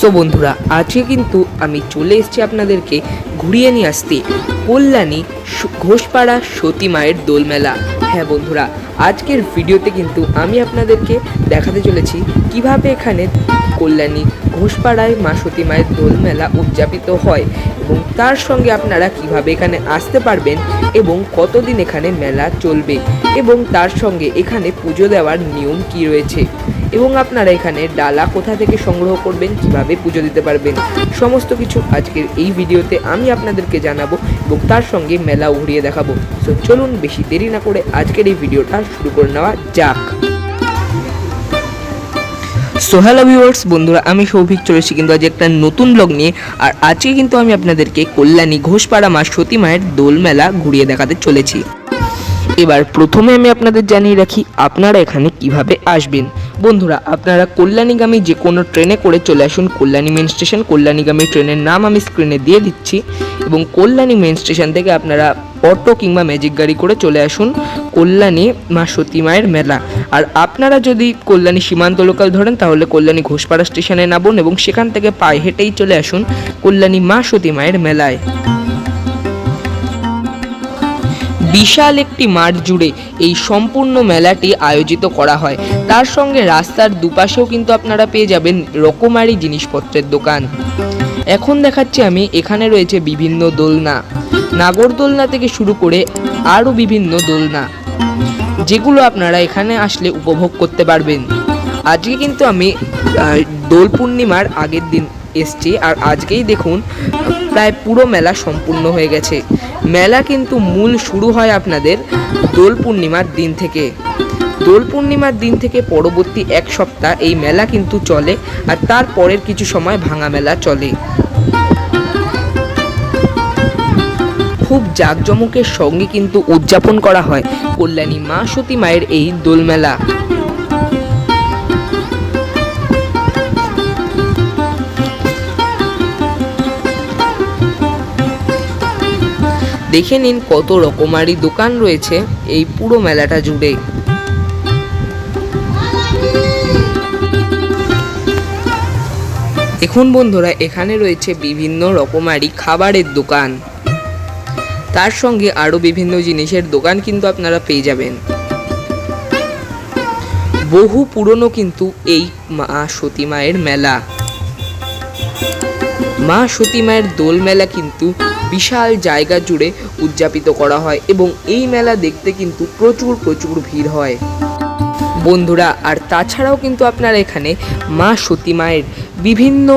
So বন্ধুরা, আজকে কিন্তু আমি চলে এসেছি আপনাদেরকে ঘুরিয়ে নিয়ে আসতে, কল্যাণী ঘোষপাড়া সতী মায়ের দোলমেলা। হ্যাঁ বন্ধুরা, আজকের ভিডিওতে কিন্তু আমি আপনাদেরকে দেখাতে চলেছি কীভাবে এখানে কল্যাণী ঘোষপাড়ায় মা সতী মায়ের দোলমেলা উদযাপিত হয় এবং তার সঙ্গে আপনারা কীভাবে এখানে আসতে পারবেন এবং কতদিন এখানে মেলা চলবে এবং তার সঙ্গে এখানে পুজো দেওয়ার নিয়ম কি রয়েছে। এবং আপনারা এখানে ডালা কোথা থেকে সংগ্রহ করবেন, কীভাবে পুজো দিতে পারবেন, সমস্ত কিছু আজকের এই ভিডিওতে আমি আপনাদেরকে জানাব এবং তার সঙ্গে মেলা ঘুরিয়ে দেখাবো। তো চলুন বেশি দেরি না করে আজকের এই ভিডিওটা শুরু করে নেওয়া যাক। সো হ্যালো ভিউয়ার্স বন্ধুরা, আমি সৌভিক চলেছি কিন্তু আজ একটা নতুন ব্লগ নিয়ে। আর আজকে কিন্তু আমি আপনাদেরকে কল্যাণী ঘোষপাড়া মা সতী মায়ের দোল মেলা ঘুরিয়ে দেখাতে চলেছি। এবার প্রথমে আমি আপনাদের জানিয়ে রাখি, আপনারা এখানে কীভাবে আসবেন। বন্ধুরা, আপনারা কল্যাণীগামী যে কোনো ট্রেনে করে চলে আসুন। কল্যাণী মেন স্টেশন, কল্যাণীগামী ট্রেনের নাম আমি স্ক্রিনে দিয়ে দিচ্ছি। এবং কল্যাণী মেন স্টেশন থেকে আপনারা অটো কিংবা ম্যাজিক গাড়ি করে চলে আসুন কল্যাণী মা সতী মায়ের মেলা। আর আপনারা যদি কল্যাণী সীমান্ত লোকাল ধরেন, তাহলে কল্যাণী ঘোষপাড়া স্টেশনে নামুন এবং সেখান থেকে পায়ে হেঁটেই চলে আসুন কল্যাণী মা সতী মায়ের মেলায়। বিশাল একটি মাঠ জুড়ে এই সম্পূর্ণ মেলাটি আয়োজিত করা হয়। তার সঙ্গে রাস্তার দুপাশেও কিন্তু আপনারা পেয়ে যাবেন রকমারি জিনিসপত্রের দোকান। এখন দেখাচ্ছি আমি, এখানে রয়েছে বিভিন্ন দোলনা। নাগর দোলনা থেকে শুরু করে আরও বিভিন্ন দোলনা, যেগুলো আপনারা এখানে আসলে উপভোগ করতে পারবেন। আজকে কিন্তু আমি দোল পূর্ণিমার আগের দিন এসছি আর আজকেই দেখুন, প্রায় পুরো মেলা সম্পূর্ণ হয়ে গেছে। মেলা কিন্তু মূল শুরু হয় আপনাদের দোল পূর্ণিমার দিন থেকে। দোল পূর্ণিমার দিন থেকে পরবর্তী এক সপ্তাহ এই মেলা কিন্তু চলে আর তার পরের কিছু সময় ভাঙা মেলা চলে। খুব জাঁকজমকের সঙ্গে কিন্তু উদযাপন করা হয়। কল্যাণী মা সতী মায়ের এই দোলমেলা দেখে নিন কত রকমারি দোকান রয়েছে এই পুরো মেলাটা জুড়ে। দেখুন বন্ধুরা, এখানে রয়েছে বিভিন্ন রকমারি খাবারের দোকান। তার সঙ্গে আরও বিভিন্ন জিনিসের দোকান কিন্তু আপনারা পেয়ে যাবেন। বহু পুরনো কিন্তু এই মা সতী মায়ের মেলা। মা সতী মায়ের দোল মেলা কিন্তু বিশাল জায়গা জুড়ে উদযাপিত করা হয় এবং এই মেলা দেখতে কিন্তু প্রচুর প্রচুর ভিড় হয়। বন্ধুরা, আর তাছাড়াও কিন্তু আপনারা এখানে মা সতী মায়ের বিভিন্ন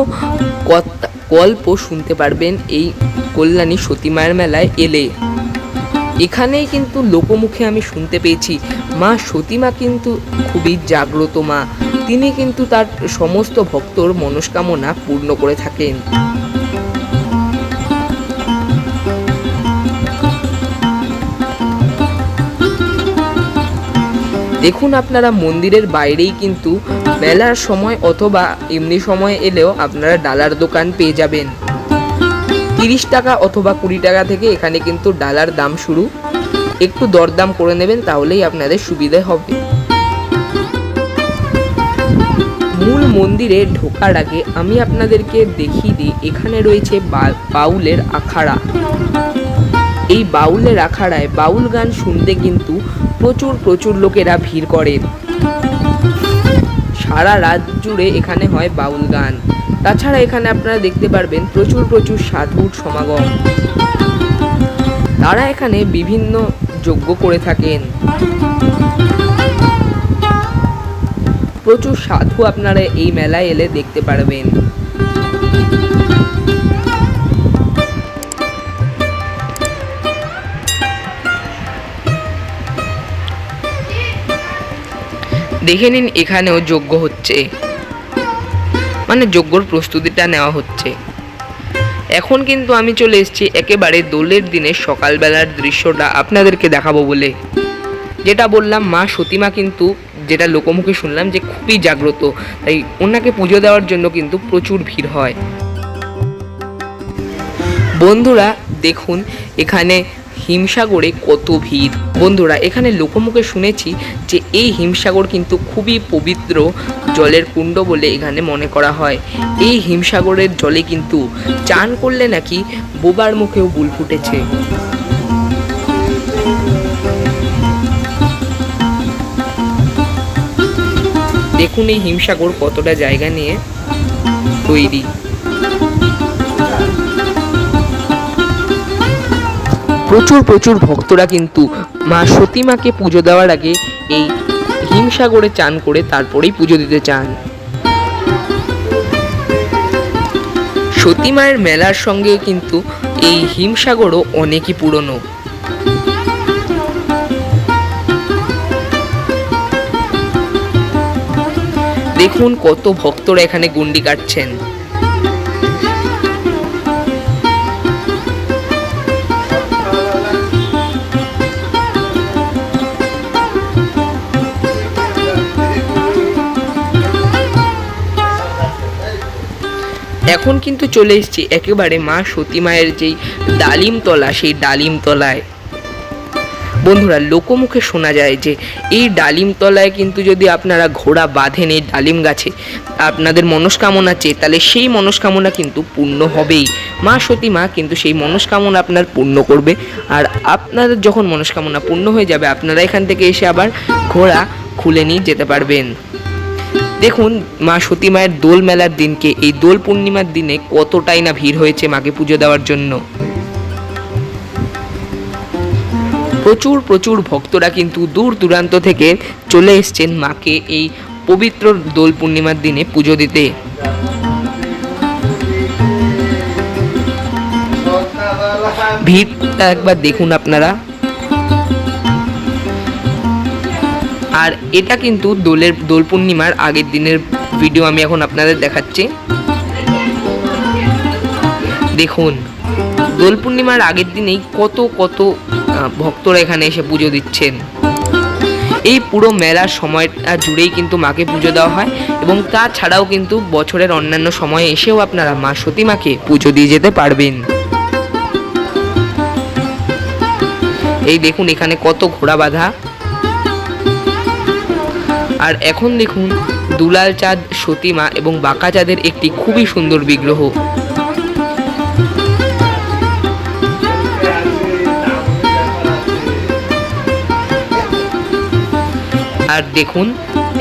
গল্প শুনতে পারবেন এই কল্যাণী সতী মায়ের মেলায় এলে। এখানেই কিন্তু লোকমুখে আমি শুনতে পেয়েছি, মা সতীমা কিন্তু খুবই জাগ্রত মা। তিনি কিন্তু তার সমস্ত ভক্তর মনস্কামনা পূর্ণ করে থাকেন। দেখুন আপনারা মন্দিরের বাইরেই কিন্তু মেলার সময় অথবা এমনি সময় এলেও আপনারা ডালার দোকান পেয়ে যাবেন। তিরিশ টাকা অথবা কুড়ি টাকা থেকে এখানে কিন্তু ডালার দাম শুরু। একটু দরদাম করে নেবেন তাহলেই আপনাদের সুবিধে হবে। মূল মন্দিরে ঢোকার আগে আমি আপনাদেরকে দেখিয়ে দিই, এখানে রয়েছে বাউলের আখাড়া। এই বাউলের আখাড়ায় বাউল গান শুনতে কিন্তু প্রচুর প্রচুর লোকেরা ভিড় করেন সারা রাত জুড়ে এখানে হয় বাউল গান। তাছাড়া এখানে আপনারা দেখতে পারবেন প্রচুর প্রচুর সাধুর সমাগম। তারা এখানে বিভিন্ন যজ্ঞ করে থাকেন। প্রচুর সাধু আপনারা এই মেলায় এলে দেখতে পারবেন। দেখে নিন এখানেও যজ্ঞ হচ্ছে। মানে যজ্ঞর প্রস্তুতিটা নেওয়া হচ্ছে। এখন কিন্তু আমি চলে এসেছি একেবারে দোলের দিনে সকালবেলার দৃশ্যটা আপনাদেরকে দেখাবো বলে। যেটা বললাম, মা সতীমা কিন্তু যেটা লোকমুখে শুনলাম যে খুবই জাগ্রত, তাই ওনাকে পুজো দেওয়ার জন্য কিন্তু প্রচুর ভিড় হয়। বন্ধুরা, দেখুন, এখানে হিমসাগরে কত ভিড়। বন্ধুরা, এখানে লোকমুখে শুনেছি যে এই হিমসাগর কিন্তু খুবই পবিত্র জলের কুণ্ড বলে এখানে মনে করা হয়। এই হিমসাগরের জলে কিন্তু চান করলে নাকি বোবার মুখেও বুল ফুটেছে। দেখুন এই হিমসাগর কতটা জায়গা নিয়ে তৈরি। প্রচুর প্রচুর ভক্তরা কিন্তু মা সতীমাকে পুজো দেওয়ার আগে এই হিমসাগরে চান করে তারপরেই পুজো দিতে চান। সতী মায়ের মেলার সঙ্গে কিন্তু এই হিমসাগরও অনেকই পুরনো। দেখুন কত ভক্তরা এখানে গুন্ডি কাটছেন। এখন কিন্তু চলে এসেছি একেবারে মা সতী মায়ের যেই ডালিম তলা, সেই ডালিম তলায়। বন্ধুরা, লোকমুখে শোনা যায় যে এই ডালিম তলায় কিন্তু যদি আপনারা ঘোড়া বাঁধেন এই ডালিম গাছে, আপনাদের মনস্কামনা চেয়ে, তাহলে সেই মনস্কামনা কিন্তু পূর্ণ হবেই। মা সতী মা কিন্তু সেই মনস্কামনা আপনার পূর্ণ করবে। আর আপনাদের যখন মনস্কামনা পূর্ণ হয়ে যাবে, আপনারা এখান থেকে এসে আবার ঘোড়া খুলে নিয়ে যেতে পারবেন। দেখুন, মা সতী মায়ের দোল মেলার দিনকে, এই দোল পূর্ণিমার দিনে কতটাই না ভিড় হয়েছে মাকে পুজো দেওয়ার জন্য। প্রচুর প্রচুর ভক্তরা কিন্তু দূর দূরান্ত থেকে চলে এসছেন মাকে এই পবিত্র দোল পূর্ণিমার দিনে পুজো দিতে। ভিড়টা একবার দেখুন আপনারা। আর এটা কিন্তু দোলের, দোল পূর্ণিমার আগের দিনের ভিডিও আমি এখন আপনাদের দেখাচ্ছি। দেখুন, দোল পূর্ণিমার আগের দিনেই কত কত ভক্তরা এখানে এসে পুজো দিচ্ছেন। এই পুরো মেলার সময়টা জুড়েই কিন্তু মাকে পুজো দেওয়া হয় এবং তাছাড়াও কিন্তু বছরের অন্যান্য সময়ে এসেও আপনারা মা সতী মাকে পুজো দিয়ে যেতে পারবেন। এই দেখুন, এখানে কত ঘোড়া বাঁধা। আর এখন দেখুন, দুলাল চাঁদ, সতীমা এবং বাঁকা চাঁদের একটি খুবই সুন্দর বিগ্রহ। আর দেখুন,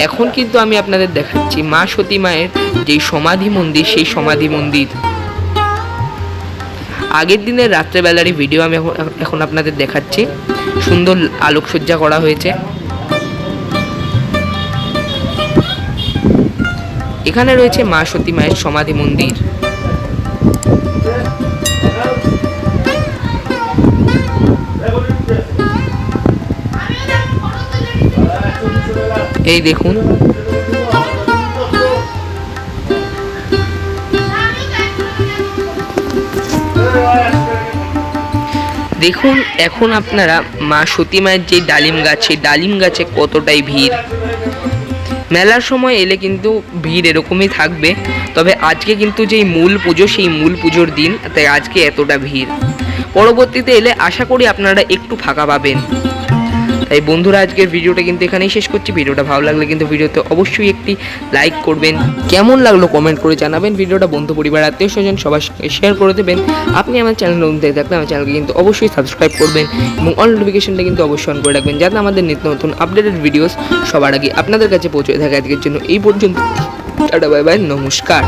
এখন কিন্তু আমি আপনাদের দেখাচ্ছি মা সতী মায়ের যেই সমাধি মন্দির, সেই সমাধি মন্দির। আগের দিনের রাত্রেবেলারই ভিডিও আমি এখন এখন আপনাদের দেখাচ্ছি। সুন্দর আলোকসজ্জা করা হয়েছে। এখানে রয়েছে মা সতী মায়ের সমাধি মন্দির। এই দেখুন। দেখুন, এখন আপনারা মা সতী মায়ের যে ডালিম গাছে ডালিম গাছে কতটাই ভিড়। মেলার সময় এলে কিন্তু ভিড় এরকমই থাকবে। তবে আজকে কিন্তু যেই মূল পুজো, সেই মূল পুজোর দিন, তাই আজকে এতটা ভিড়। পরবর্তীতে এলে আশা করি আপনারা একটু ফাঁকা পাবেন। তাই বন্ধুরা, আজকের ভিডিওটা কিন্তু এখানেই শেষ করছি। ভিডিওটা ভালো লাগলে কিন্তু ভিডিওতে অবশ্যই একটি লাইক করবেন। কেমন লাগল কমেন্ট করে জানাবেন। ভিডিওটা বন্ধু পরিবার, আত্মীয় স্বজন সবার সঙ্গে শেয়ার করে দেবেন। আপনি আমার চ্যানেল নতুন থেকে থাকলে আমার চ্যানেলকে কিন্তু অবশ্যই সাবস্ক্রাইব করবেন এবং অল নোটিফিকেশনটা কিন্তু অবশ্যই অন করে রাখবেন, যাতে আমাদের নিত্য নতুন আপডেটেড ভিডিওস সবার আগে আপনাদের কাছে পৌঁছে থাকে। আজকের জন্য এই পর্যন্ত। টাটা বাই বাই নমস্কার।